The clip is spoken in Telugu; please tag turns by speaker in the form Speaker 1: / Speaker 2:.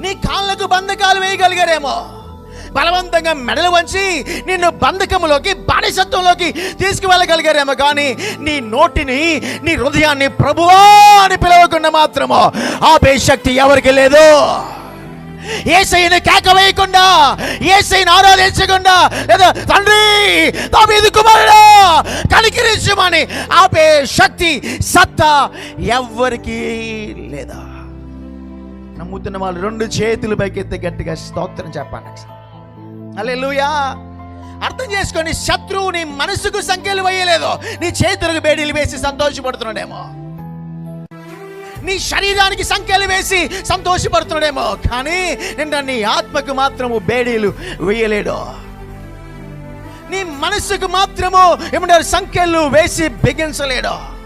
Speaker 1: నీ కాళ్ళకు బంధకాలు వేయగలిగారేమో. బలవంతంగా మెడలు వంచి నిన్ను బంధకంలోకి బానిసత్వంలోకి తీసుకువెళ్ళగలిగారేమో కానీ నీ నోటిని నీ హృదయాన్ని ప్రభువా అని పిలవకుండా మాత్రము ఆపే శక్తి ఎవరికి లేదు. ఏసైని కేక వేయకుండా ఏసైని ఆరాధించకుండా లేదా తండ్రి దావీదు కుమారుడా కనికరించమని ఆపే శక్తి సత్తా ఎవరికీ లేదా? నమ్ముతున్న వాళ్ళు రెండు చేతులు పైకెత్తి గట్టిగా స్తోత్రం చెప్పండి లూయా అర్థం చేసుకొని శత్రువు నీ మనసుకు సంఖ్యలు వేయలేదు. నీ చేతులకు బేడీలు వేసి సంతోషపడుతున్నాడేమో. నీ శరీరానికి సంఖ్యలు వేసి సంతోషపడుతున్నాడేమో. కానీ నిన్న నీ ఆత్మకు మాత్రము బేడీలు వేయలేడు. నీ మనసుకు మాత్రము ఏమంటారు సంఖ్యలు వేసి బిగించలేడు.